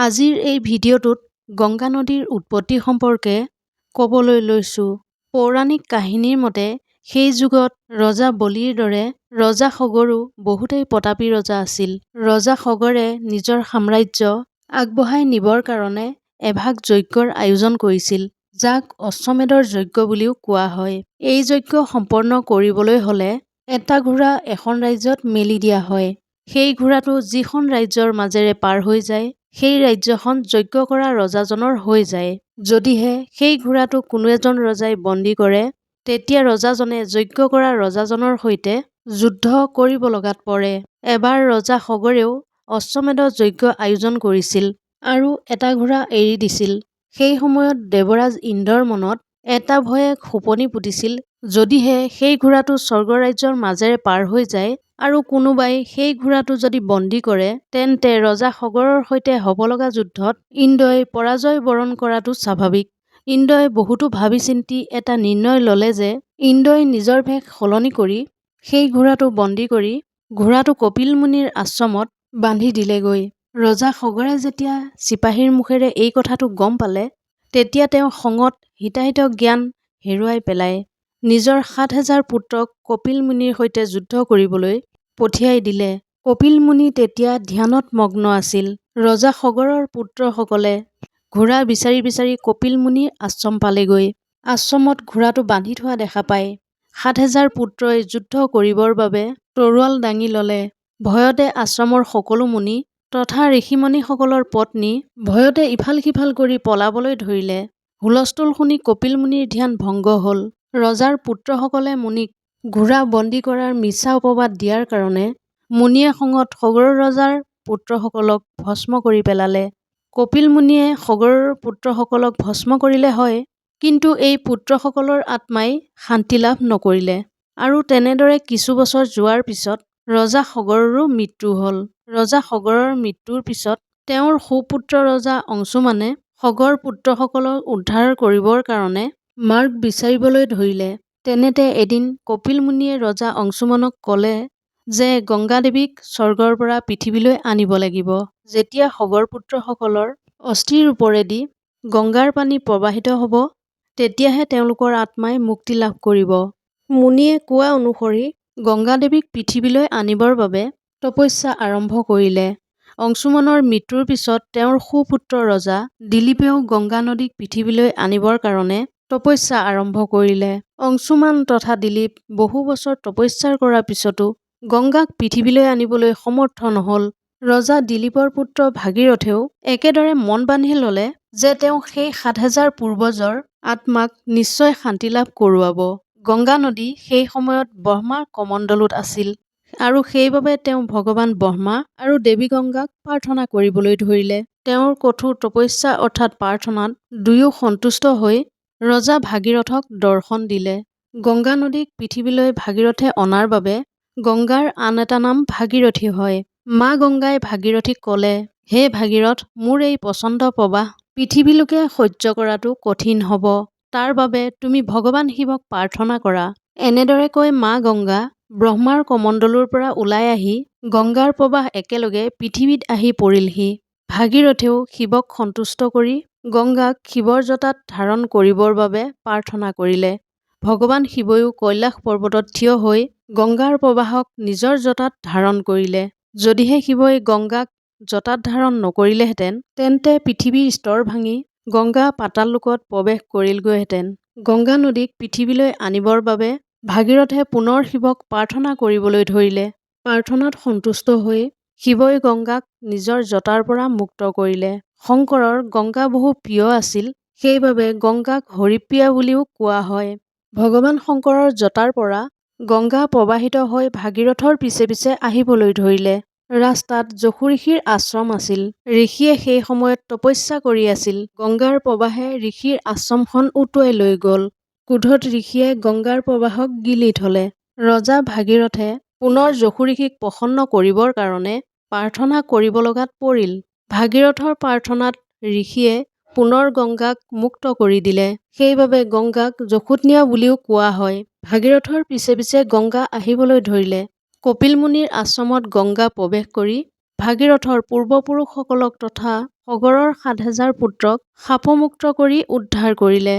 আজিৰ এই ভিডিঅ'টোত গংগা নদীৰ উৎপত্তি সম্পৰ্কে ক'বলৈ লৈছোঁ। পৌৰাণিক কাহিনীৰ মতে সেই যুগত ৰজা বলিৰ দৰে ৰজা খগৰো বহুতেই প্ৰতাপী ৰজা আছিল। ৰজা খগৰে নিজৰ সাম্ৰাজ্য আগবঢ়াই নিবৰ কাৰণে এভাগ যজ্ঞৰ আয়োজন কৰিছিল যাক অশ্বমেধৰ যজ্ঞ বুলিও কোৱা হয়। এই যজ্ঞ সম্পন্ন কৰিবলৈ হ'লে এটা ঘোঁৰা এখন ৰাজ্যত মেলি দিয়া হয়। সেই ঘোঁৰাটো যিখন ৰাজ্যৰ মাজেৰে পাৰ হৈ যায় সেই ৰাজ্যখন যজ্ঞ কৰা ৰজাজনৰ হৈ যায়। যদিহে সেই ঘোঁৰাটো কোনো এজন ৰজাই বন্দী কৰে তেতিয়া ৰজাজনে যজ্ঞ কৰা ৰজাজনৰ সৈতে যুদ্ধ কৰিব লগাত পৰে। এবাৰ ৰজা খগৰেও অশ্বমেধ যজ্ঞ আয়োজন কৰিছিল আৰু এটা ঘোঁৰা এৰি দিছিল। সেই সময়ত দেৱৰাজ ইন্দ্ৰৰ মনত এটা ভয়ে খোপনি পুতিছিল যদিহে সেই ঘোঁৰাটো স্বৰ্গৰাজ্যৰ মাজেৰে পাৰ হৈ যায় আৰু কোনোবাই সেই ঘোঁৰাটো যদি বন্দী কৰে তেন্তে ৰজা খগৰৰ সৈতে হ'বলগা যুদ্ধত ইন্দ্ৰই পৰাজয় বৰণ কৰাটো স্বাভাৱিক। ইন্দ্ৰই বহুতো ভাবি-চিন্তি এটা নিৰ্ণয় ল'লে যে ইন্দ্ৰই নিজৰ বেশ সলনি কৰি সেই ঘোঁৰাটো বন্দী কৰি ঘোঁৰাটো কপিল মুনিৰ আশ্ৰমত বান্ধি দিলেগৈ। ৰজা খগৰে যেতিয়া চিপাহীৰ মুখেৰে এই কথাটো গম পালে তেতিয়া তেওঁ খঙত হিতাহিত জ্ঞান হেৰুৱাই পেলাই নিজৰ সাত হেজাৰ পুত্ৰক কপিল মুনিৰ সৈতে যুদ্ধ কৰিবলৈ পঠিয়াই দিলে। কপিল মুনি তেতিয়া ধ্যানত মগ্ন আছিল। ৰজা খগৰৰ পুত্ৰসকলে ঘোঁৰা বিচাৰি বিচাৰি কপিল মুনিৰ আশ্ৰম পালেগৈ। আশ্ৰমত ঘোঁৰাটো বান্ধি থোৱা দেখা পাই সাত হেজাৰ পুত্ৰই যুদ্ধ কৰিবৰ বাবে তৰোৱাল দাঙি ল'লে। ভয়তে আশ্ৰমৰ সকলো মুনি তথা ঋষি-মুনিসকলৰ পত্নী ভয়তে ইফাল-সিফাল কৰি পলাবলৈ ধৰিলে। হুলস্থুল শুনি কপিল মুনিৰ ধ্যান ভংগ হ'ল। ৰজাৰ পুত্ৰসকলে মুনিক ঘোঁৰা বন্দী কৰাৰ মিছা অপবাদ দিয়াৰ কাৰণে মুনিয়ে খঙত খগৰ ৰজাৰ পুত্ৰসকলক ভস্ম কৰি পেলালে। কপিল মুনিয়ে খগৰৰ পুত্ৰসকলক ভস্ম কৰিলে হয় কিন্তু এই পুত্ৰসকলৰ আত্মাই শান্তি লাভ নকৰিলে আৰু তেনেদৰে কিছু বছৰ যোৱাৰ পিছত ৰজা খগৰৰো মৃত্যু হ'ল। ৰজা খগৰৰ মৃত্যুৰ পিছত তেওঁৰ সুপুত্ৰ ৰজা অংশুমানে খগৰ পুত্ৰসকলক উদ্ধাৰ কৰিবৰ কাৰণে মাৰ্গ বিচাৰিবলৈ ধৰিলে। তেনেতে এদিন কপিল মুনিয়ে ৰজা অংশুমনক ক'লে যে গংগা দেৱীক স্বৰ্গৰ পৰা পৃথিৱীলৈ আনিব লাগিব। যেতিয়া খগৰ পুত্ৰসকলৰ অস্থিৰ ওপৰেদি গংগাৰ পানী প্ৰবাহিত হ'ব তেতিয়াহে তেওঁলোকৰ আত্মাই মুক্তি লাভ কৰিব। মুনিয়ে কোৱা অনুসৰি গংগা দেৱীক পৃথিৱীলৈ আনিবৰ বাবে তপস্যা আৰম্ভ কৰিলে। অংশুমনৰ মৃত্যুৰ পিছত তেওঁৰ সুপুত্ৰ ৰজা দিলীপেও গংগা নদীক পৃথিৱীলৈ আনিবৰ কাৰণে তপস্যা আৰম্ভ কৰিলে। অংশুমান তথা দিলীপ বহু বছৰ তপস্যা কৰাৰ পিছতো গংগাক পৃথিৱীলৈ আনিবলৈ সমৰ্থ নহ'ল। ৰজা দিলীপৰ পুত্ৰ ভাগীৰথেও একেদৰে মন বান্ধি ল'লে যে তেওঁ সেই সাত হেজাৰ পূৰ্বজৰ আত্মাক নিশ্চয় শান্তি লাভ কৰোৱাব। গংগা নদী সেই সময়ত ব্ৰহ্মাৰ কমণ্ডলত আছিল আৰু সেইবাবে তেওঁ ভগৱান ব্ৰহ্মা আৰু দেৱী গংগাক প্ৰাৰ্থনা কৰিবলৈ ধৰিলে। তেওঁৰ কঠোৰ তপস্যা অৰ্থাৎ প্ৰাৰ্থনাত দুয়ো সন্তুষ্ট হৈ ৰজা ভাগীৰথক দৰ্শন দিলে। গংগা নদীক পৃথিৱীলৈ ভাগীৰথে অনাৰ বাবে গংগাৰ আন এটা নাম ভাগীৰথী হয়। মা গংগাই ভাগীৰথীক ক'লে হে ভাগীৰথ মোৰ এই প্ৰচণ্ড প্ৰৱাহ পৃথিৱীলৈকে সহ্য কৰাটো কঠিন হ'ব তাৰ বাবে তুমি ভগৱান শিৱক প্ৰাৰ্থনা কৰা। এনেদৰে কৈ মা গংগা ব্ৰহ্মাৰ কমণ্ডলৰ পৰা ওলাই আহি গংগাৰ প্ৰৱাহ একেলগে পৃথিৱীত আহি পৰিলহি। ভাগীৰথেও শিৱক সন্তুষ্ট কৰি গংগাক শিৱৰ জটাত ধাৰণ কৰিবৰ বাবে প্ৰাৰ্থনা কৰিলে। ভগৱান শিৱইও কৈলাশ পৰ্বতত থিয় হৈ গংগাৰ প্ৰৱাহক নিজৰ জটাত ধাৰণ কৰিলে। যদিহে শিৱই গংগাক জটাত ধাৰণ নকৰিলেহেঁতেন তেন্তে পৃথিৱীৰ স্তৰ ভাঙি গংগা পাতাল লোকত প্ৰৱেশ কৰিলগৈহেঁতেন। গংগা নদীক পৃথিৱীলৈ আনিবৰ বাবে ভাগীৰথে পুনৰ শিৱক প্ৰাৰ্থনা কৰিবলৈ ধৰিলে। প্ৰাৰ্থনাত সন্তুষ্ট হৈ শিৱই গংগাক নিজৰ জটাৰ পৰা মুক্ত কৰিলে। শংকৰৰ গংগা বহু প্ৰিয় আছিল সেইবাবে গংগাক হৰিপ্ৰিয়া বুলিও কোৱা হয়। ভগৱান শংকৰৰ জটাৰ পৰা গংগা প্ৰৱাহিত হৈ ভাগীৰথৰ পিছে পিছে আহিবলৈ ধৰিলে। ৰাস্তাত যশু ঋষিৰ আশ্ৰম আছিল। ঋষিয়ে সেই সময়ত তপস্যা কৰি আছিল। গংগাৰ প্ৰৱাহে ঋষিৰ আশ্ৰমখন উটুৱাই লৈ গ'ল। ক্ৰোধত ঋষিয়ে গংগাৰ প্ৰৱাহক গিলি থলে। ৰজা ভাগীৰথে পুনৰ যশু ঋষিক প্ৰসন্ন কৰিবৰ কাৰণে প্ৰাৰ্থনা কৰিব লগাত পৰিল। ভাগীৰথৰ প্ৰাৰ্থনাত ঋষিয়ে পুনৰ গংগাক মুক্ত কৰি দিলে। সেইবাবে গংগাক যশোধনীয়া বুলিও কোৱা হয়। ভাগীৰথৰ পিছে পিছে গংগা আহিবলৈ ধৰিলে। কপিল মুনিৰ আশ্ৰমত গংগা প্ৰৱেশ কৰি ভাগীৰথৰ পূৰ্বপুৰুষসকলক তথা সগৰৰ সাত হেজাৰ পুত্ৰক শাপমুক্ত কৰি উদ্ধাৰ কৰিলে